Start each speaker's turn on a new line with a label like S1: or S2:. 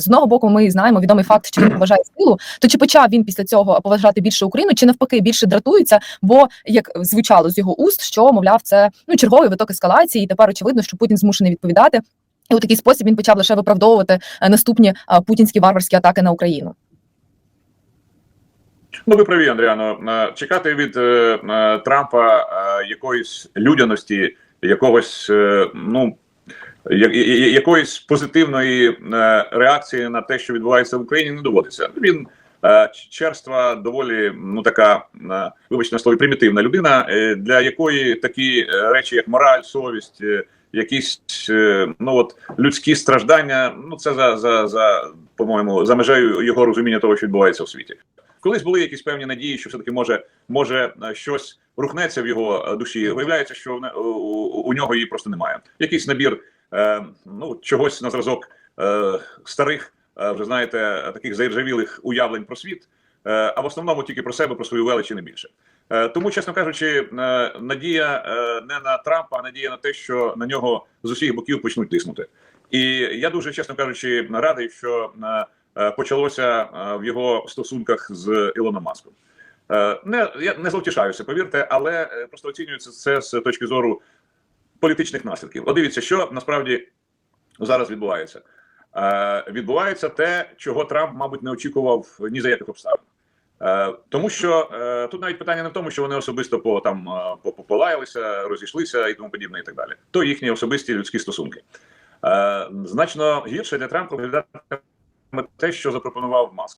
S1: З одного боку, ми знаємо відомий факт, що він поважає силу. То чи почав він після цього поважати більше Україну, чи навпаки більше дратується? Бо як звучало з його уст, що мовляв, це ну черговий виток ескалації, і тепер очевидно, що Путін змушений відповідати. І у такий спосіб він почав лише виправдовувати е, наступні е, путінські варварські атаки на Україну.
S2: Ну, ви праві, Андріано. Е, Чекати від Трампа якоїсь людяності, якогось ну якоїсь позитивної е, реакції на те, що відбувається в Україні, не доводиться. Він е, черства доволі ну така, е, вибачте на слові, примітивна людина, для якої такі речі, як мораль, совість. Якісь ну от людські страждання, ну це за за за по-моєму за межею його розуміння того, що відбувається в світі. Колись були якісь певні надії, що все таки може може щось рухнеться в його душі. Виявляється, що у, у, у нього її просто немає. Якийсь набір ну чогось на зразок е, старих, е, вже знаєте, таких заіржавілих уявлень про світ, е, а в основному тільки про себе, про свою велич і не більше. Е, Тому, чесно кажучи, е, надія е, не на Трампа, а надія на те, що на нього з усіх боків почнуть тиснути. І я дуже чесно кажучи, радий, що е, е, почалося е, в його стосунках з Ілоном Маском. Е, Не я не зловтішаюся, повірте, але е, просто оцінюється це з точки зору політичних наслідків. От дивіться, що насправді зараз відбувається. Е, Відбувається те, чого Трамп, мабуть, не очікував ні за яких обставин. Е, Тому що е, тут навіть питання не в тому, що вони особисто по там е, по- по- полаялися, розійшлися і тому подібне, і так далі. То їхні особисті людські стосунки. Е, Значно гірше для Трампа виглядає те, що запропонував Маск.